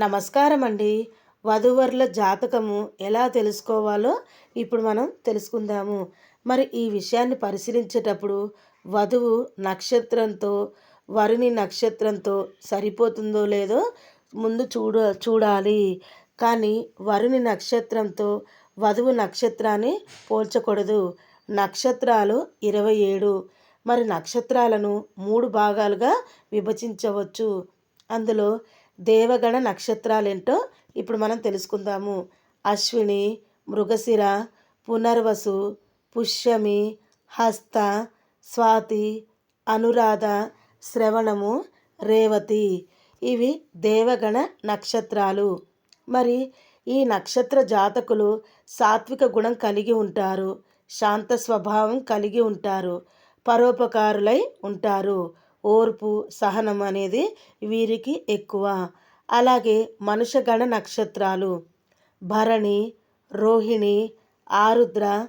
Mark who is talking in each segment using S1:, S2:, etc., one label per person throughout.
S1: నమస్కారం అండి వధువరుల జాతకము ఎలా తెలుసుకోవాలో ఇప్పుడు మనం తెలుసుకుందాము. మరి ఈ విషయాన్ని పరిశీలించేటప్పుడు వధువు నక్షత్రంతో వరుని నక్షత్రంతో సరిపోతుందో లేదో ముందు చూడ చూడాలి. కానీ వరుని నక్షత్రంతో వధువు నక్షత్రాన్ని పోల్చకూడదు. నక్షత్రాలు ఇరవై ఏడు. మరి నక్షత్రాలను మూడు భాగాలుగా విభజించవచ్చు. అందులో దేవగణ నక్షత్రాలేంటో ఇప్పుడు మనం తెలుసుకుందాము. అశ్విని మృగశిర పునర్వసు పుష్యమి హస్త స్వాతి అనురాధ శ్రవణము రేవతి. ఇవి దేవగణ నక్షత్రాలు. మరి ఈ నక్షత్ర జాతకులు సాత్విక గుణం కలిగి ఉంటారు శాంత స్వభావం కలిగి ఉంటారు పరోపకారులై ఉంటారు. ఓర్పు సహనం అనేది వీరికి ఎక్కువ. అలాగే మనుషగణ నక్షత్రాలు భరణి రోహిణి ఆరుద్ర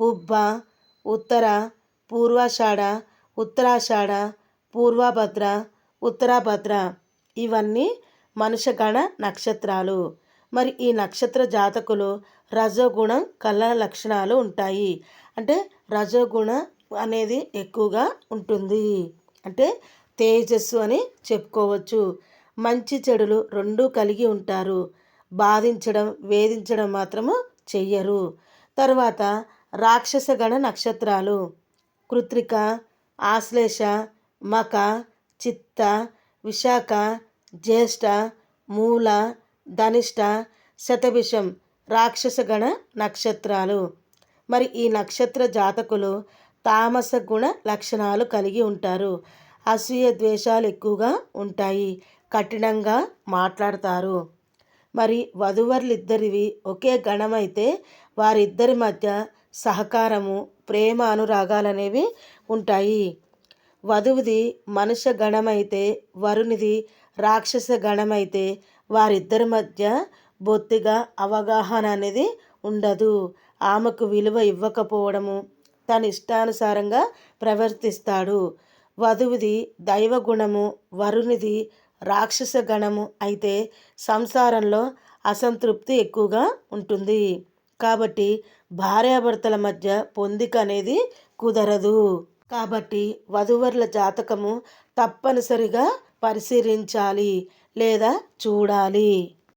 S1: పుబ్బ ఉత్తర పూర్వాషాఢ ఉత్తరాషాఢ పూర్వభద్ర ఉత్తరాభద్ర. ఇవన్నీ మనుషగణ నక్షత్రాలు. మరి ఈ నక్షత్ర జాతకులు రజోగుణం కళ లక్షణాలు ఉంటాయి. అంటే రజోగుణం అనేది ఎక్కువగా ఉంటుంది. అంటే తేజస్సు అని చెప్పుకోవచ్చు. మంచి చెడులు రెండూ కలిగి ఉంటారు. బాధించడం వేధించడం మాత్రము చెయ్యరు. తర్వాత రాక్షసగణ నక్షత్రాలు. కృత్రిక ఆశ్లేష మక చిత్త విశాఖ జ్యేష్ఠ మూల ధనిష్ట శతభిషం రాక్షసగణ నక్షత్రాలు. మరి ఈ నక్షత్ర జాతకులు తామస గుణ లక్షణాలు కలిగి ఉంటారు. అసూయ ద్వేషాలు ఎక్కువగా ఉంటాయి. కఠినంగా మాట్లాడతారు. మరి వధువరులిద్దరివి ఒకే గణమైతే వారిద్దరి మధ్య సహకారము ప్రేమ అనురాగాలనేవి ఉంటాయి. వధువుది మనుష్య గణమైతే వరునిది రాక్షస గణమైతే వారిద్దరి మధ్య బొత్తిగా అవగాహన అనేది ఉండదు. ఆమెకు విలువ ఇవ్వకపోవడము తన ఇష్టానుసారంగా ప్రవర్తిస్తాడు. వధువుది దైవగుణము వరునిది రాక్షస గణము అయితే సంసారంలో అసంతృప్తి ఎక్కువగా ఉంటుంది. కాబట్టి భార్యాభర్తల మధ్య పొందిక అనేది కుదరదు. కాబట్టి వధువరుల జాతకము తప్పనిసరిగా పరిశీలించాలి లేదా చూడాలి.